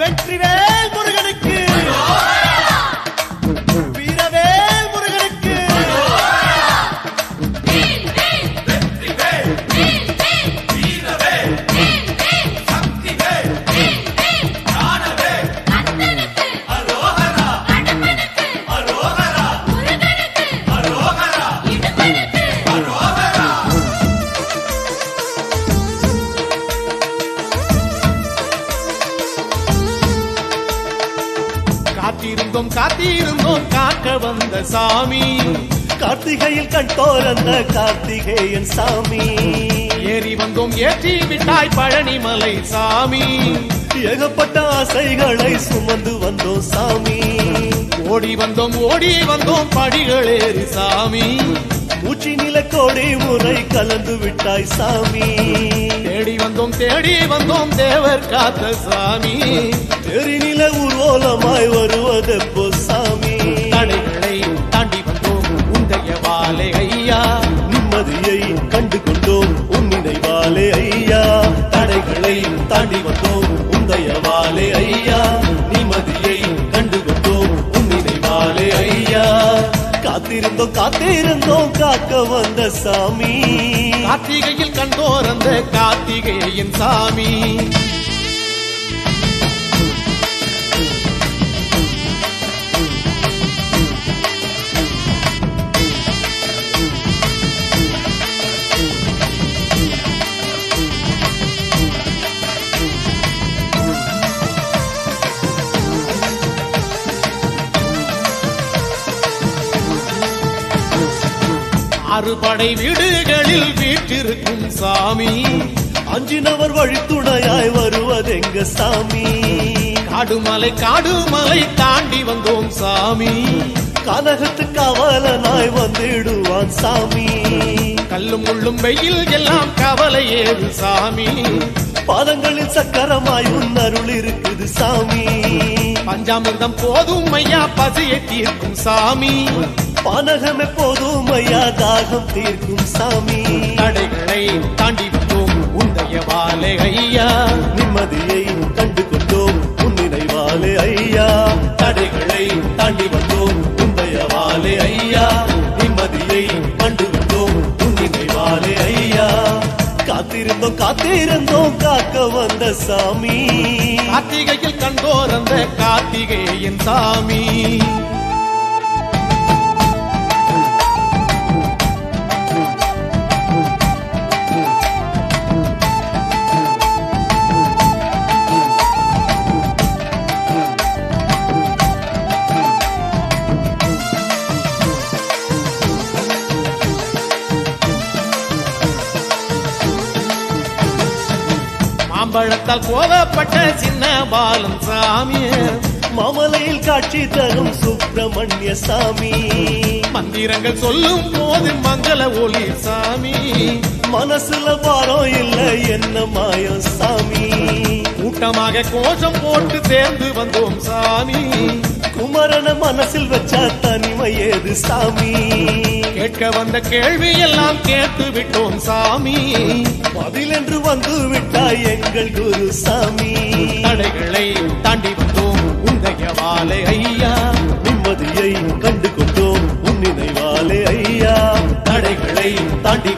வெற்றிவேல் காத்திருந்தோம் காத்திருந்தோம் காக்க வந்த சாமி. கார்த்திகையில் கண் தோறந்த கார்த்திகேயன் சாமி. ஏறி வந்தோம் ஏற்றி விட்டாய் பழனிமலை சாமி. ஏகப்பட்ட ஆசைகளை சுமந்து வந்தோம் சாமி. ஓடி வந்தோம் ஓடி வந்தோம் படிகளேறி சாமி. நிலக்கோடி முறை கலந்து விட்டாய் சாமி. தேடி வந்தோம் தேடி வந்தோம் தேவர் காத்த சாமி. எரிநில ஊர்வலமாய் வருவதெப்போ சாமி. தடைகளை காத்திருந்தோம் காத்திருந்தோம் காக்க வந்த சாமி. கார்த்திகையில் கண்டோர் அந்த கார்த்திகேயன் சாமி. அறுபடை வீடுகளில் வீற்றிருக்கும் சாமி. அஞ்சினவர் வழித்துணையாய் வருவதெங்க சாமி? காடுமலை காடுமலை தாண்டி வந்தோம் சாமி. கனகத்து கவலனாய் வந்திடுவான் சாமி. கல்லும் முள்ளும் வெயில் எல்லாம் கவலை ஏது சாமி. பாதங்களில் சக்கரமாய் உன் அருள் இருக்குது சாமி. பஞ்சாமிர்தம் போதும் ஐயா பசியை தீர்க்கும் சாமி. பானகம் எப்போதும் ஐயா தாகம் தீர்க்கும் சாமி. தடைகளை தாண்டி வந்தோம் உந்தைய வாழை ஐயா. நிம்மதியை கண்டு கொண்டோம் உன் நினைவாலே ஐயா. தடைகளை தாண்டி வந்தோம் உந்தயவாலே ஐயா. நிம்மதியை கண்டு கொண்டோம் உன் நினைவாலே ஐயா. காத்திருந்தோம் காத்திருந்தோம் காக்க வந்த சாமி. கார்த்திகையில் கண்டோர் அந்த கார்த்திகேயன் சாமி. மாம்பழத்தால் போதப்பட்ட சின்ன பாலன் சாமி. மாமலையில் காட்சி தரும் சுப்பிரமணிய சாமி. மந்திரங்கள் சொல்லும் போது மங்கள ஒளி சாமி. மனசுல பாரம் இல்ல என்ன மாயம் சாமி. கூட்டமாக கோஷம் போட்டு சேர்ந்து வந்தோம் சாமி. குமரன மனசில் வச்சா தனிமை ஏது சாமி? கேட்க வந்த கேள்வி எல்லாம் கேட்டு விட்டோம் சாமி. பதில் என்று வந்து விட்டாய் சாமி. தடைகளை தாண்டி வந்தோம். உந்தையவாலே ஐயா. நிம்மதியை கண்டு கொண்டோம். உன் நினைவாலே ஐயா. தடைகளை தாண்டி